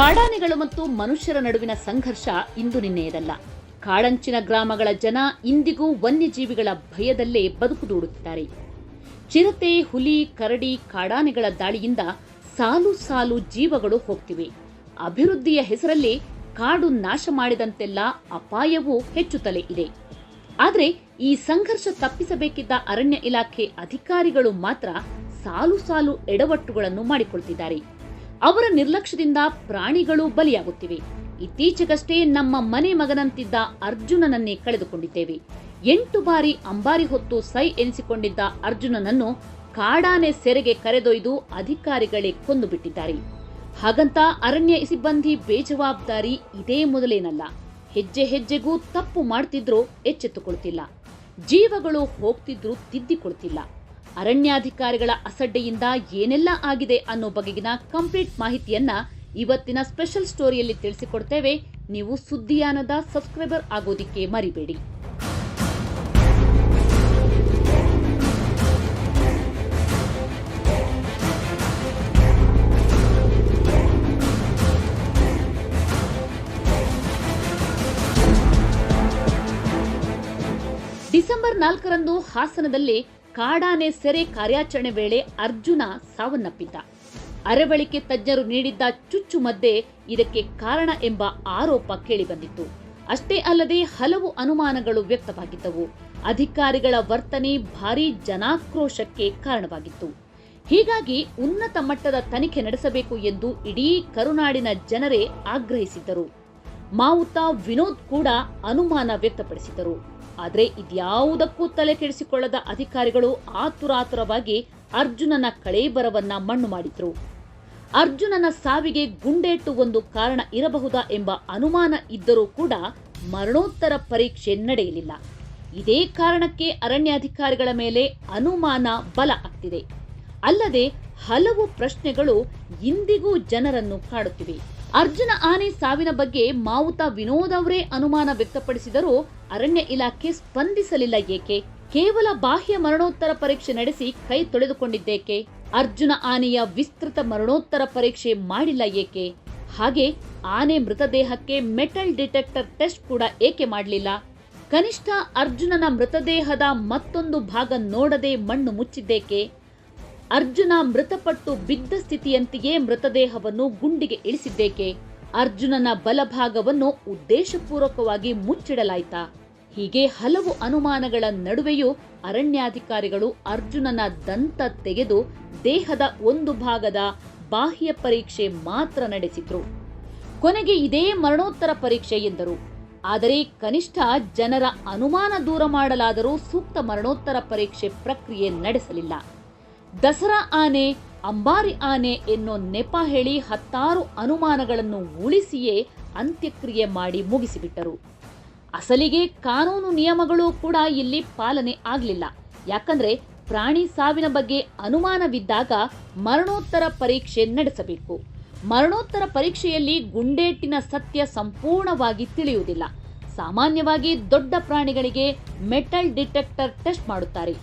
ಕಾಡಾನೆಗಳು ಮತ್ತು ಮನುಷ್ಯರ ನಡುವಿನ ಸಂಘರ್ಷ ಇಂದು ನಿನ್ನೆಯದಲ್ಲ. ಕಾಡಂಚಿನ ಗ್ರಾಮಗಳ ಜನ ಇಂದಿಗೂ ವನ್ಯಜೀವಿಗಳ ಭಯದಲ್ಲೇ ಬದುಕು ದೂಡುತ್ತಿದ್ದಾರೆ. ಚಿರತೆ, ಹುಲಿ, ಕರಡಿ, ಕಾಡಾನೆಗಳ ದಾಳಿಯಿಂದ ಸಾಲು ಸಾಲು ಜೀವಗಳು ಹೋಗ್ತಿವೆ. ಅಭಿವೃದ್ಧಿಯ ಹೆಸರಲ್ಲಿ ಕಾಡು ನಾಶ ಮಾಡಿದಂತೆಲ್ಲ ಅಪಾಯವೂ ಹೆಚ್ಚುತ್ತಲೇ ಇದೆ. ಆದರೆ ಈ ಸಂಘರ್ಷ ತಪ್ಪಿಸಬೇಕಿದ್ದ ಅರಣ್ಯ ಇಲಾಖೆ ಅಧಿಕಾರಿಗಳು ಮಾತ್ರ ಸಾಲು ಸಾಲು ಎಡವಟ್ಟುಗಳನ್ನು ಮಾಡಿಕೊಳ್ತಿದ್ದಾರೆ. ಅವರ ನಿರ್ಲಕ್ಷ್ಯದಿಂದ ಪ್ರಾಣಿಗಳು ಬಲಿಯಾಗುತ್ತಿವೆ. ಇತ್ತೀಚೆಗಷ್ಟೇ ನಮ್ಮ ಮನೆ ಮಗನಂತಿದ್ದ ಅರ್ಜುನನನ್ನೇ ಕಳೆದುಕೊಂಡಿದ್ದೇವೆ. ಎಂಟು ಬಾರಿ ಅಂಬಾರಿ ಹೊತ್ತು ಸೈ ಎನಿಸಿಕೊಂಡಿದ್ದ ಅರ್ಜುನನನ್ನು ಕಾಡಾನೆ ಸೆರೆಗೆ ಕರೆದೊಯ್ದು ಅಧಿಕಾರಿಗಳೇ ಕೊಂದು ಬಿಟ್ಟಿದ್ದಾರೆ ಹಾಗಂತ ಅರಣ್ಯ ಸಿಬ್ಬಂದಿ ಬೇಜವಾಬ್ದಾರಿ ಇದೇ ಮೊದಲೇನಲ್ಲ. ಹೆಜ್ಜೆ ಹೆಜ್ಜೆಗೂ ತಪ್ಪು ಮಾಡ್ತಿದ್ರೂ ಎಚ್ಚೆತ್ತುಕೊಳ್ತಿಲ್ಲ. ಜೀವಗಳು ಹೋಗ್ತಿದ್ರೂ ತಿದ್ದಿಕೊಳ್ತಿಲ್ಲ. ಅರಣ್ಯಾಧಿಕಾರಿಗಳ ಅಸಡ್ಡೆಯಿಂದ ಏನೆಲ್ಲ ಆಗಿದೆ ಅನ್ನೋ ಬಗೆಗಿನ ಕಂಪ್ಲೀಟ್ ಮಾಹಿತಿಯನ್ನ ಇವತ್ತಿನ ಸ್ಪೆಷಲ್ ಸ್ಟೋರಿಯಲ್ಲಿ ತಿಳಿಸಿಕೊಡ್ತೇವೆ. ನೀವು ಸುದ್ದಿಯಾನದ ಸಬ್ಸ್ಕ್ರೈಬರ್ ಆಗೋದಿಕ್ಕೆ ಮರಿಬೇಡಿ. ಡಿಸೆಂಬರ್ ನಾಲ್ಕರಂದು ಹಾಸನದಲ್ಲಿ ಕಾಡಾನೆ ಸೆರೆ ಕಾರ್ಯಾಚರಣೆ ವೇಳೆ ಅರ್ಜುನ ಸಾವನ್ನಪ್ಪಿದ್ದ. ಅರೆಬಳಿಕೆ ತಜ್ಞರು ನೀಡಿದ್ದ ಚುಚ್ಚುಮದ್ದೇ ಇದಕ್ಕೆ ಕಾರಣ ಎಂಬ ಆರೋಪ ಕೇಳಿಬಂದಿತ್ತು. ಅಷ್ಟೇ ಅಲ್ಲದೆ ಹಲವು ಅನುಮಾನಗಳು ವ್ಯಕ್ತವಾಗಿದ್ದವು. ಅಧಿಕಾರಿಗಳ ವರ್ತನೆ ಭಾರೀ ಜನಾಕ್ರೋಶಕ್ಕೆ ಕಾರಣವಾಗಿತ್ತು. ಹೀಗಾಗಿ ಉನ್ನತ ಮಟ್ಟದ ತನಿಖೆ ನಡೆಸಬೇಕು ಎಂದು ಇಡೀ ಕರುನಾಡಿನ ಜನರೇ ಆಗ್ರಹಿಸಿದ್ದರು. ಮಾವುತ ವಿನೋದ್ ಕೂಡ ಅನುಮಾನ ವ್ಯಕ್ತಪಡಿಸಿದರು ಆದರೆ ಇದ್ಯಾವುದಕ್ಕೂ ತಲೆ ಕೆಡಿಸಿಕೊಳ್ಳದ ಅಧಿಕಾರಿಗಳು ಆತುರಾತುರವಾಗಿ ಅರ್ಜುನನ ಕಳೇಬರವನ್ನ ಮಣ್ಣು ಮಾಡಿದ್ರು. ಅರ್ಜುನನ ಸಾವಿಗೆ ಗುಂಡೇಟು ಒಂದು ಕಾರಣ ಇರಬಹುದಾ ಎಂಬ ಅನುಮಾನ ಇದ್ದರೂ ಕೂಡ ಮರಣೋತ್ತರ ಪರೀಕ್ಷೆ ನಡೆಯಲಿಲ್ಲ. ಇದೇ ಕಾರಣಕ್ಕೆ ಅರಣ್ಯಾಧಿಕಾರಿಗಳ ಮೇಲೆ ಅನುಮಾನ ಬಲ ಆಗ್ತಿದೆ. ಅಲ್ಲದೆ ಹಲವು ಪ್ರಶ್ನೆಗಳು ಇಂದಿಗೂ ಜನರನ್ನು ಕಾಡುತ್ತಿವೆ. ಅರ್ಜುನ ಆನೆ ಸಾವಿನ ಬಗ್ಗೆ ಮಾವುತ ವಿನೋದ್ ಅವರೇ ಅನುಮಾನ ವ್ಯಕ್ತಪಡಿಸಿದರೂ ಅರಣ್ಯ ಇಲಾಖೆ ಸ್ಪಂದಿಸಲಿಲ್ಲ ಏಕೆ? ಕೇವಲ ಬಾಹ್ಯ ಮರಣೋತ್ತರ ಪರೀಕ್ಷೆ ನಡೆಸಿ ಕೈ ತೊಳೆದುಕೊಂಡಿದ್ದೇಕೆ? ಅರ್ಜುನ ಆನೆಯ ವಿಸ್ತೃತ ಮರಣೋತ್ತರ ಪರೀಕ್ಷೆ ಮಾಡಿಲ್ಲ ಏಕೆ? ಹಾಗೆ ಆನೆ ಮೃತದೇಹಕ್ಕೆ ಮೆಟಲ್ ಡಿಟೆಕ್ಟರ್ ಟೆಸ್ಟ್ ಕೂಡ ಏಕೆ ಮಾಡಲಿಲ್ಲ? ಕನಿಷ್ಠ ಅರ್ಜುನನ ಮೃತದೇಹದ ಮತ್ತೊಂದು ಭಾಗ ನೋಡದೆ ಮಣ್ಣು ಮುಚ್ಚಿದ್ದೇಕೆ? ಅರ್ಜುನ ಮೃತಪಟ್ಟು ಬಿದ್ದ ಸ್ಥಿತಿಯಂತೆಯೇ ಮೃತದೇಹವನ್ನು ಗುಂಡಿಗೆ ಇಳಿಸಿದ್ದೇಕೆ? ಅರ್ಜುನನ ಬಲಭಾಗವನ್ನು ಉದ್ದೇಶಪೂರ್ವಕವಾಗಿ ಮುಚ್ಚಿಡಲಾಯ್ತಾ? ಹೀಗೆ ಹಲವು ಅನುಮಾನಗಳ ನಡುವೆಯೂ ಅರಣ್ಯಾಧಿಕಾರಿಗಳು ಅರ್ಜುನನ ದಂತ ತೆಗೆದು ದೇಹದ ಒಂದು ಭಾಗದ ಬಾಹ್ಯ ಪರೀಕ್ಷೆ ಮಾತ್ರ ನಡೆಸಿದ್ರು. ಕೊನೆಗೆ ಇದೇ ಮರಣೋತ್ತರ ಪರೀಕ್ಷೆ ಎಂದರು. ಆದರೆ ಕನಿಷ್ಠ ಜನರ ಅನುಮಾನ ದೂರ ಮಾಡಲಾದರೂ ಸೂಕ್ತ ಮರಣೋತ್ತರ ಪರೀಕ್ಷೆ ಪ್ರಕ್ರಿಯೆ ನಡೆಸಲಿಲ್ಲ. ದಸರಾ ಆನೆ, ಅಂಬಾರಿ ಆನೆ ಎನ್ನೋ ನೆಪ ಹೇಳಿ ಹತ್ತಾರು ಅನುಮಾನಗಳನ್ನು ಉಳಿಸಿಯೇ ಅಂತ್ಯಕ್ರಿಯೆ ಮಾಡಿ ಮುಗಿಸಿಬಿಟ್ಟರು. ಅಸಲಿಗೆ ಕಾನೂನು ನಿಯಮಗಳು ಕೂಡ ಇಲ್ಲಿ ಪಾಲನೆ ಆಗಲಿಲ್ಲ. ಯಾಕಂದ್ರೆ ಪ್ರಾಣಿ ಸಾವಿನ ಬಗ್ಗೆ ಅನುಮಾನವಿದ್ದಾಗ ಮರಣೋತ್ತರ ಪರೀಕ್ಷೆ ನಡೆಸಬೇಕು. ಮರಣೋತ್ತರ ಪರೀಕ್ಷೆಯಲ್ಲಿ ಗುಂಡೇಟಿನ ಸತ್ಯ ಸಂಪೂರ್ಣವಾಗಿ ತಿಳಿಯುವುದಿಲ್ಲ. ಸಾಮಾನ್ಯವಾಗಿ ದೊಡ್ಡ ಪ್ರಾಣಿಗಳಿಗೆ ಮೆಟಲ್ ಡಿಟೆಕ್ಟರ್ ಟೆಸ್ಟ್ ಮಾಡುತ್ತಾರೆ.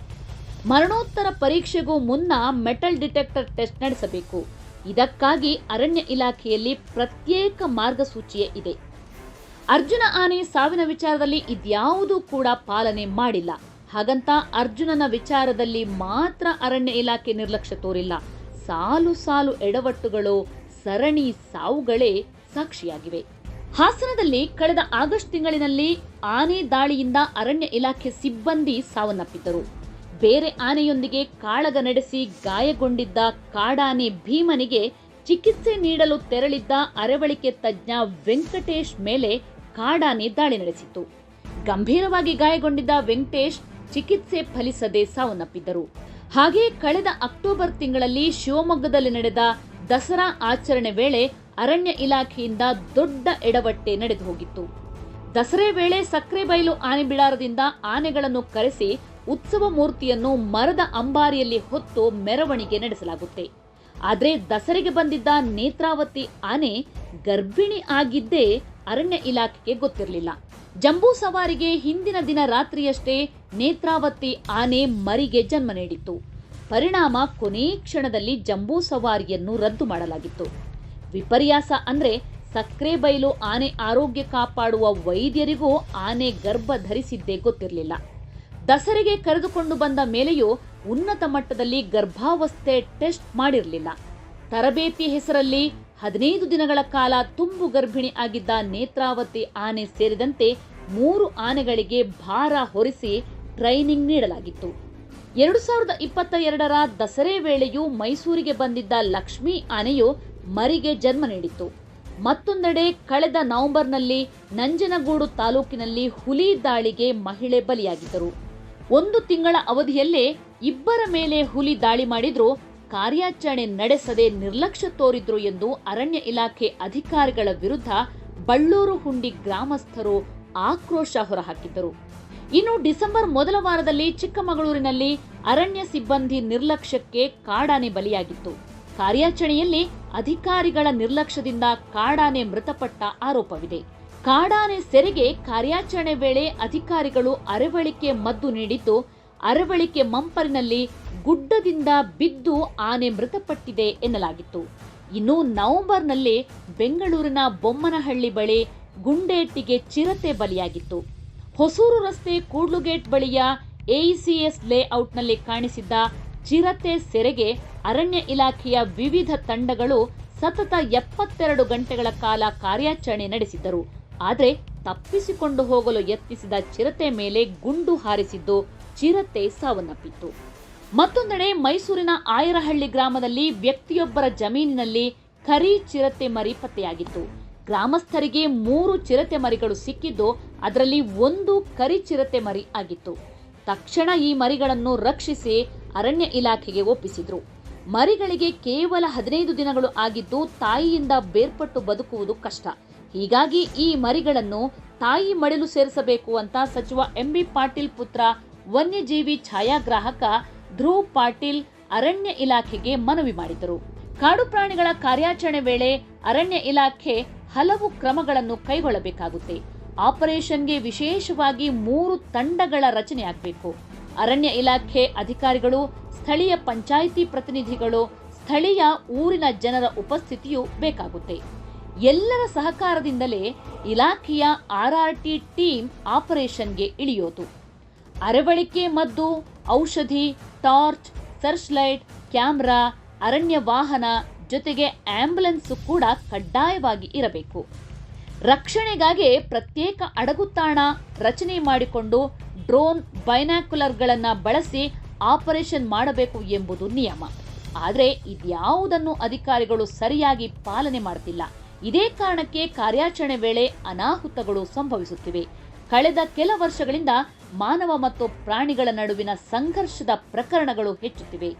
ಮರಣೋತ್ತರ ಪರೀಕ್ಷೆಗೂ ಮುನ್ನ ಮೆಟಲ್ ಡಿಟೆಕ್ಟರ್ ಟೆಸ್ಟ್ ನಡೆಸಬೇಕು. ಇದಕ್ಕಾಗಿ ಅರಣ್ಯ ಇಲಾಖೆಯಲ್ಲಿ ಪ್ರತ್ಯೇಕ ಮಾರ್ಗಸೂಚಿಯೇ ಇದೆ. ಅರ್ಜುನ ಆನೆ ಸಾವಿನ ವಿಚಾರದಲ್ಲಿ ಇದ್ಯಾವುದೂ ಕೂಡ ಪಾಲನೆ ಮಾಡಿಲ್ಲ. ಹಾಗಂತ ಅರ್ಜುನನ ವಿಚಾರದಲ್ಲಿ ಮಾತ್ರ ಅರಣ್ಯ ಇಲಾಖೆ ನಿರ್ಲಕ್ಷ್ಯ ತೋರಿಲ್ಲ. ಸಾಲು ಸಾಲು ಎಡವಟ್ಟುಗಳು, ಸರಣಿ ಸಾವುಗಳೇ ಸಾಕ್ಷಿಯಾಗಿವೆ. ಹಾಸನದಲ್ಲಿ ಕಳೆದ ಆಗಸ್ಟ್ ತಿಂಗಳಿನಲ್ಲಿ ಆನೆ ದಾಳಿಯಿಂದ ಅರಣ್ಯ ಇಲಾಖೆ ಸಿಬ್ಬಂದಿ ಸಾವನ್ನಪ್ಪಿದ್ದರು. ಬೇರೆ ಆನೆಯೊಂದಿಗೆ ಕಾಳಗ ನಡೆಸಿ ಗಾಯಗೊಂಡಿದ್ದ ಕಾಡಾನೆ ಭೀಮನಿಗೆ ಚಿಕಿತ್ಸೆ ನೀಡಲು ತೆರಳಿದ್ದ ಅರವಳಿಕೆ ತಜ್ಞ ವೆಂಕಟೇಶ್ ಮೇಲೆ ಕಾಡಾನೆ ದಾಳಿ ನಡೆಸಿತ್ತು. ಗಂಭೀರವಾಗಿ ಗಾಯಗೊಂಡಿದ್ದ ವೆಂಕಟೇಶ್ ಚಿಕಿತ್ಸೆ ಫಲಿಸದೆ ಸಾವನ್ನಪ್ಪಿದ್ದರು. ಹಾಗೆ ಕಳೆದ ಅಕ್ಟೋಬರ್ ತಿಂಗಳಲ್ಲಿ ಶಿವಮೊಗ್ಗದಲ್ಲಿ ನಡೆದ ದಸರಾ ಆಚರಣೆ ವೇಳೆ ಅರಣ್ಯ ಇಲಾಖೆಯಿಂದ ದೊಡ್ಡ ಎಡವಟ್ಟೆ ನಡೆದು ಹೋಗಿತ್ತು. ದಸರೆ ವೇಳೆ ಸಕ್ರೆಬೈಲು ಆನೆ ಬಿಡಾರದಿಂದ ಆನೆಗಳನ್ನು ಕರೆಸಿ ಉತ್ಸವ ಮೂರ್ತಿಯನ್ನು ಮರದ ಅಂಬಾರಿಯಲ್ಲಿ ಹೊತ್ತು ಮೆರವಣಿಗೆ ನಡೆಸಲಾಗುತ್ತೆ. ಆದರೆ ದಸರೆಗೆ ಬಂದಿದ್ದ ನೇತ್ರಾವತಿ ಆನೆ ಗರ್ಭಿಣಿ ಆಗಿದ್ದೇ ಅರಣ್ಯ ಇಲಾಖೆಗೆ ಗೊತ್ತಿರಲಿಲ್ಲ. ಜಂಬೂ ಸವಾರಿಗೆ ಹಿಂದಿನ ದಿನ ರಾತ್ರಿಯಷ್ಟೇ ನೇತ್ರಾವತಿ ಆನೆ ಮರಿಗೆ ಜನ್ಮ ನೀಡಿತ್ತು. ಪರಿಣಾಮ ಕೊನೇ ಕ್ಷಣದಲ್ಲಿ ಜಂಬೂ ಸವಾರಿಯನ್ನು ರದ್ದು ಮಾಡಲಾಗಿತ್ತು. ವಿಪರ್ಯಾಸ ಅಂದ್ರೆ ಸಕ್ಕರೆ ಬೈಲು ಆನೆ ಆರೋಗ್ಯ ಕಾಪಾಡುವ ವೈದ್ಯರಿಗೂ ಆನೆ ಗರ್ಭ ಧರಿಸಿದ್ದೇ ಗೊತ್ತಿರಲಿಲ್ಲ. ದಸರೆಗೆ ಕರೆದುಕೊಂಡು ಬಂದ ಮೇಲೆಯೂ ಉನ್ನತ ಮಟ್ಟದಲ್ಲಿ ಗರ್ಭಾವಸ್ಥೆ ಟೆಸ್ಟ್ ಮಾಡಿರಲಿಲ್ಲ. ತರಬೇತಿ ಹೆಸರಲ್ಲಿ ಹದಿನೈದು ದಿನಗಳ ಕಾಲ ತುಂಬು ಗರ್ಭಿಣಿ ಆಗಿದ್ದ ನೇತ್ರಾವತಿ ಆನೆ ಸೇರಿದಂತೆ ಮೂರು ಆನೆಗಳಿಗೆ ಭಾರ ಹೊರಿಸಿ ಟ್ರೈನಿಂಗ್ ನೀಡಲಾಗಿತ್ತು. ಎರಡು ಸಾವಿರದ ಇಪ್ಪತ್ತ ಎರಡರ ದಸರೆ ವೇಳೆಯೂ ಮೈಸೂರಿಗೆ ಬಂದಿದ್ದ ಲಕ್ಷ್ಮೀ ಆನೆಯು ಮರಿಗೆ ಜನ್ಮ ನೀಡಿತ್ತು. ಮತ್ತೊಂದೆಡೆ ಕಳೆದ ನವೆಂಬರ್ನಲ್ಲಿ ನಂಜನಗೂಡು ತಾಲೂಕಿನಲ್ಲಿ ಹುಲಿ ದಾಳಿಗೆ ಮಹಿಳೆ ಬಲಿಯಾಗಿದ್ದರು. ಒಂದು ತಿಂಗಳ ಅವಧಿಯಲ್ಲೇ ಇಬ್ಬರ ಮೇಲೆ ಹುಲಿ ದಾಳಿ ಮಾಡಿದ್ರು ಕಾರ್ಯಾಚರಣೆ ನಡೆಸದೆ ನಿರ್ಲಕ್ಷ್ಯ ತೋರಿದ್ರು ಎಂದು ಅರಣ್ಯ ಇಲಾಖೆ ಅಧಿಕಾರಿಗಳ ವಿರುದ್ಧ ಬಳ್ಳೂರು ಹುಂಡಿ ಗ್ರಾಮಸ್ಥರು ಆಕ್ರೋಶ ಹೊರಹಾಕಿದ್ದರು. ಇನ್ನು ಡಿಸೆಂಬರ್ ಮೊದಲ ವಾರದಲ್ಲಿ ಚಿಕ್ಕಮಗಳೂರಿನಲ್ಲಿ ಅರಣ್ಯ ಸಿಬ್ಬಂದಿ ನಿರ್ಲಕ್ಷ್ಯಕ್ಕೆ ಕಾಡಾನೆ ಬಲಿಯಾಗಿತ್ತು. ಕಾರ್ಯಾಚರಣೆಯಲ್ಲಿ ಅಧಿಕಾರಿಗಳ ನಿರ್ಲಕ್ಷ್ಯದಿಂದ ಕಾಡಾನೆ ಮೃತಪಟ್ಟ ಆರೋಪವಿದೆ. ಕಾಡಾನೆ ಸೆರೆಗೆ ಕಾರ್ಯಾಚರಣೆ ವೇಳೆ ಅಧಿಕಾರಿಗಳು ಅರವಳಿಕೆ ಮದ್ದು ನೀಡಿದ್ದು, ಅರವಳಿಕೆ ಮಂಪರಿನಲ್ಲಿ ಗುಡ್ಡದಿಂದ ಬಿದ್ದು ಆನೆ ಮೃತಪಟ್ಟಿದೆ ಎನ್ನಲಾಗಿತ್ತು. ಇನ್ನು ನವೆಂಬರ್ನಲ್ಲಿ ಬೆಂಗಳೂರಿನ ಬೊಮ್ಮನಹಳ್ಳಿ ಬಳಿ ಗುಂಡೇಟಿಗೆ ಚಿರತೆ ಬಲಿಯಾಗಿತ್ತು. ಹೊಸೂರು ರಸ್ತೆ ಕೂಡ್ಲುಗೇಟ್ ಬಳಿಯ ಎಇಸಿಎಸ್ ಲೇಔಟ್ನಲ್ಲಿ ಕಾಣಿಸಿದ್ದ ಚಿರತೆ ಸೆರೆಗೆ ಅರಣ್ಯ ಇಲಾಖೆಯ ವಿವಿಧ ತಂಡಗಳು ಸತತ ಎಪ್ಪತ್ತೆರಡು ಗಂಟೆಗಳ ಕಾಲ ಕಾರ್ಯಾಚರಣೆ ನಡೆಸಿದ್ದರು. ಆದರೆ ತಪ್ಪಿಸಿಕೊಂಡು ಹೋಗಲು ಯತ್ನಿಸಿದ ಚಿರತೆ ಮೇಲೆ ಗುಂಡು ಹಾರಿಸಿದ್ದು ಚಿರತೆ ಸಾವನ್ನಪ್ಪಿತ್ತು. ಮತ್ತೊಂದೆಡೆ ಮೈಸೂರಿನ ಆಯರಹಳ್ಳಿ ಗ್ರಾಮದಲ್ಲಿ ವ್ಯಕ್ತಿಯೊಬ್ಬರ ಜಮೀನಿನಲ್ಲಿ ಕರಿ ಚಿರತೆ ಮರಿ ಪತ್ತೆಯಾಗಿತ್ತು. ಗ್ರಾಮಸ್ಥರಿಗೆ ಮೂರು ಚಿರತೆ ಮರಿಗಳು ಸಿಕ್ಕಿದ್ದು ಅದರಲ್ಲಿ ಒಂದು ಕರಿ ಚಿರತೆ ಮರಿ ಆಗಿತ್ತು. ತಕ್ಷಣ ಈ ಮರಿಗಳನ್ನು ರಕ್ಷಿಸಿ ಅರಣ್ಯ ಇಲಾಖೆಗೆ ಒಪ್ಪಿಸಿದ್ರು. ಮರಿಗಳಿಗೆ ಕೇವಲ ಹದಿನೈದು ದಿನಗಳು ಆಗಿದ್ದು ತಾಯಿಯಿಂದ ಬೇರ್ಪಟ್ಟು ಬದುಕುವುದು ಕಷ್ಟ. ಹೀಗಾಗಿ ಈ ಮರಿಗಳನ್ನು ತಾಯಿ ಮಡಿಲು ಸೇರಿಸಬೇಕು ಅಂತ ಸಚಿವ ಎಂಬಿ ಪಾಟೀಲ್ ಪುತ್ರ ವನ್ಯಜೀವಿ ಛಾಯಾಗ್ರಾಹಕ ಧ್ರುವ್ ಪಾಟೀಲ್ ಅರಣ್ಯ ಇಲಾಖೆಗೆ ಮನವಿ ಮಾಡಿದರು. ಕಾಡು ಪ್ರಾಣಿಗಳ ಕಾರ್ಯಾಚರಣೆ ವೇಳೆ ಅರಣ್ಯ ಇಲಾಖೆ ಹಲವು ಕ್ರಮಗಳನ್ನು ಕೈಗೊಳ್ಳಬೇಕಾಗುತ್ತೆ. ಆಪರೇಷನ್ಗೆ ವಿಶೇಷವಾಗಿ ಮೂರು ತಂಡಗಳ ರಚನೆಯಾಗಬೇಕು ಅರಣ್ಯ ಇಲಾಖೆ ಅಧಿಕಾರಿಗಳು, ಸ್ಥಳೀಯ ಪಂಚಾಯಿತಿ ಪ್ರತಿನಿಧಿಗಳು, ಸ್ಥಳೀಯ ಊರಿನ ಜನರ ಉಪಸ್ಥಿತಿಯೂ ಬೇಕಾಗುತ್ತೆ. ಎಲ್ಲರ ಸಹಕಾರದಿಂದಲೇ ಇಲಾಖೆಯ ಆರ್ಆರ್ಟಿ ಟೀಮ್ ಆಪರೇಷನ್ಗೆ ಇಳಿಯೋದು. ಅರವಳಿಕೆ ಮದ್ದು, ಔಷಧಿ, ಟಾರ್ಚ್ ಸರ್ಚ್ ಲೈಟ್ ಕ್ಯಾಮ್ರಾ, ಅರಣ್ಯ ವಾಹನ ಜೊತೆಗೆ ಆಂಬ್ಯುಲೆನ್ಸ್ ಕೂಡ ಕಡ್ಡಾಯವಾಗಿ ಇರಬೇಕು. ರಕ್ಷಣೆಗಾಗಿ ಪ್ರತ್ಯೇಕ ಅಡಗುತಾಣ ರಚನೆ ಮಾಡಿಕೊಂಡು ಡ್ರೋನ್ ಬೈನಾಕ್ಯುಲರ್ಗಳನ್ನು ಬಳಸಿ ಆಪರೇಷನ್ ಮಾಡಬೇಕು ಎಂಬುದು ನಿಯಮ. ಆದರೆ ಇದ್ಯಾವುದನ್ನು ಅಧಿಕಾರಿಗಳು ಸರಿಯಾಗಿ ಪಾಲನೆ ಮಾಡುತ್ತಿಲ್ಲ ಇದೇ ಕಾರಣಕ್ಕೆ ಕಾರ್ಯಾಚರಣೆ ವೇಳೆ ಅನಾಹುತಗಳು ಸಂಭವಿಸುತ್ತಿವೆ. ಕಳೆದ ಕೆಲ ವರ್ಷಗಳಿಂದ ಮಾನವ ಮತ್ತು ಪ್ರಾಣಿಗಳ ನಡುವಿನ ಸಂಘರ್ಷದ ಪ್ರಕರಣಗಳು ಹೆಚ್ಚುತ್ತಿವೆ.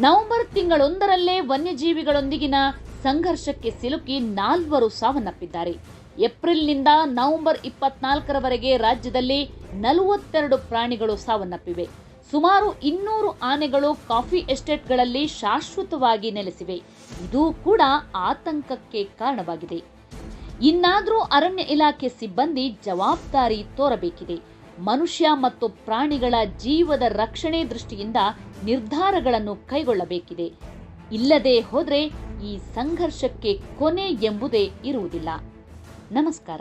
ನವೆಂಬರ್ ತಿಂಗಳೊಂದರಲ್ಲೇ ವನ್ಯಜೀವಿಗಳೊಂದಿಗಿನ ಸಂಘರ್ಷಕ್ಕೆ ಸಿಲುಕಿ ನಾಲ್ವರು ಸಾವನ್ನಪ್ಪಿದ್ದಾರೆ. ಏಪ್ರಿಲ್ನಿಂದ ನವೆಂಬರ್ ಇಪ್ಪತ್ನಾಲ್ಕರವರೆಗೆ ರಾಜ್ಯದಲ್ಲಿ ನಲವತ್ತೆರಡು ಪ್ರಾಣಿಗಳು ಸಾವನ್ನಪ್ಪಿವೆ. ಸುಮಾರು ಇನ್ನೂರು ಆನೆಗಳು ಕಾಫಿ ಎಸ್ಟೇಟ್ಗಳಲ್ಲಿ ಶಾಶ್ವತವಾಗಿ ನೆಲೆಸಿವೆ. ಇದು ಕೂಡ ಆತಂಕಕ್ಕೆ ಕಾರಣವಾಗಿದೆ. ಇನ್ನಾದರೂ ಅರಣ್ಯ ಇಲಾಖೆ ಸಿಬ್ಬಂದಿ ಜವಾಬ್ದಾರಿ ತೋರಬೇಕಿದೆ. ಮನುಷ್ಯ ಮತ್ತು ಪ್ರಾಣಿಗಳ ಜೀವದ ರಕ್ಷಣೆ ದೃಷ್ಟಿಯಿಂದ ನಿರ್ಧಾರಗಳನ್ನು ಕೈಗೊಳ್ಳಬೇಕಿದೆ. ಇಲ್ಲದೆ ಹೋದರೆ ಈ ಸಂಘರ್ಷಕ್ಕೆ ಕೊನೆ ಎಂಬುದೇ ಇರುವುದಿಲ್ಲ. ನಮಸ್ಕಾರ.